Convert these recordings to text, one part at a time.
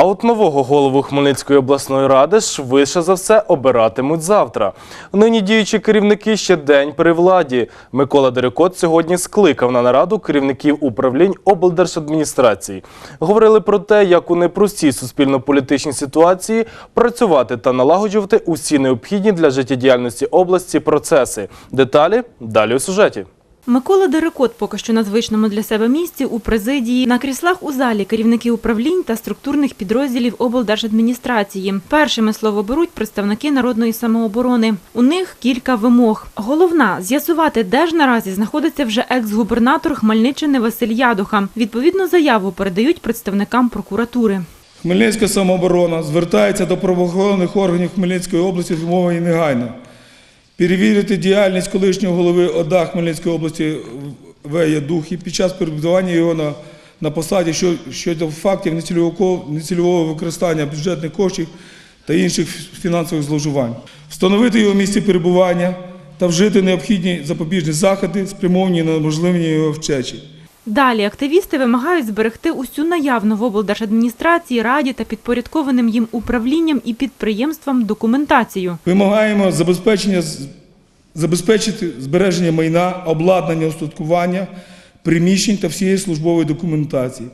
А от нового голову Хмельницької обласної ради швидше за все обиратимуть завтра. Нині діючі керівники ще день при владі. Микола Дерекот сьогодні скликав на нараду керівників управлінь облдержадміністрації. Говорили про те, як у непростій суспільно-політичній ситуації працювати та налагоджувати усі необхідні для життєдіяльності області процеси. Деталі далі у сюжеті. Микола Дерекот поки що на звичному для себе місці у президії. На кріслах у залі керівники управлінь та структурних підрозділів облдержадміністрації. Першими слово беруть представники народної самооборони. У них кілька вимог. Головна з'ясувати, де ж наразі знаходиться вже екс-губернатор Хмельниччини Василь Ядуха. Відповідну заяву передають представникам прокуратури. Хмельницька самооборона звертається до правоохоронних органів Хмельницької області з вимогою негайно перевірити діяльність колишнього голови ОДА Хмельницької області Вея Духі під час перебування його на, на посаді щодо фактів нецільового, використання бюджетних коштів та інших фінансових зловживань, встановити його місце перебування та вжити необхідні запобіжні заходи, спрямовані на можливі його вчечі. Далі активісти вимагають зберегти усю наявну в облдержадміністрації, раді та підпорядкованим їм управлінням і підприємствам документацію. Вимагаємо забезпечення, забезпечити збереження майна, обладнання, устаткування, приміщень та всієї службової документації.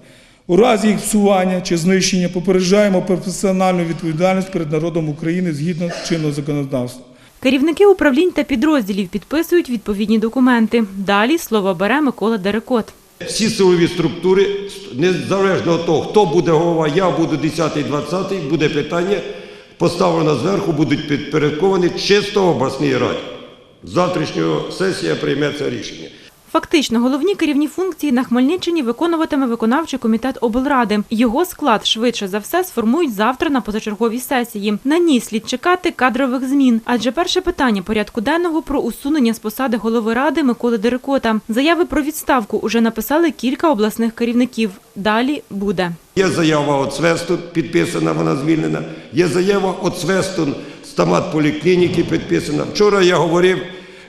У разі їх псування чи знищення попереджаємо про персональну відповідальність перед народом України згідно чинного законодавства. Керівники управлінь та підрозділів підписують відповідні документи. Далі слово бере Микола Дерекот. Всі силові структури, незалежно від того, хто буде голова, я буду 10-й, 20-й, буде питання, поставлено зверху, будуть підпорядковані чисто обласній раді. З завтрашнього сесія прийме це рішення. Фактично, головні керівні функції на Хмельниччині виконуватиме виконавчий комітет облради. Його склад швидше за все сформують завтра на позачерговій сесії. На ній слід чекати кадрових змін. Адже перше питання порядку денного про усунення з посади голови ради Миколи Дерекота. Заяви про відставку уже написали кілька обласних керівників. Далі буде. Є заява від Свестун, підписана, вона звільнена. Є заява від Свестун з стоматполіклініки підписана. Вчора я говорив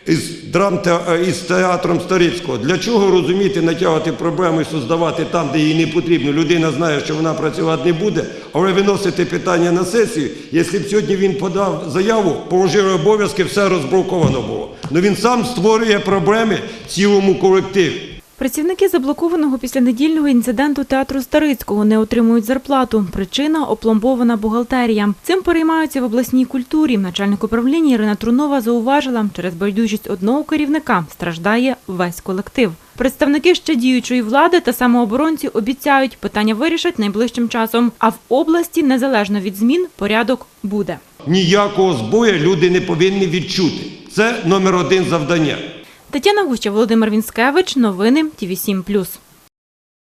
із, драм із театром Старицького. Для чого розуміти, натягувати проблему і создавати там, де їй не потрібно. Людина знає, що вона працювати не буде, але виносити питання на сесію. Якщо б сьогодні він подав заяву, положив обов'язки, все розброковано було. Ну він сам створює проблеми цілому колективі. Працівники заблокованого після недільного інциденту театру Старицького не отримують зарплату. Причина опломбована бухгалтерія. Цим переймаються в обласній культурі. Начальник управління Ірина Трунова зауважила, через байдужість одного керівника страждає весь колектив. Представники ще діючої влади та самооборонці обіцяють, питання вирішать найближчим часом. А в області, незалежно від змін, порядок буде. Ніякого збою люди не повинні відчути. Це номер один завдання. Тетяна Гуща, Володимир Вінськевич. Новини ТІВІ 7+.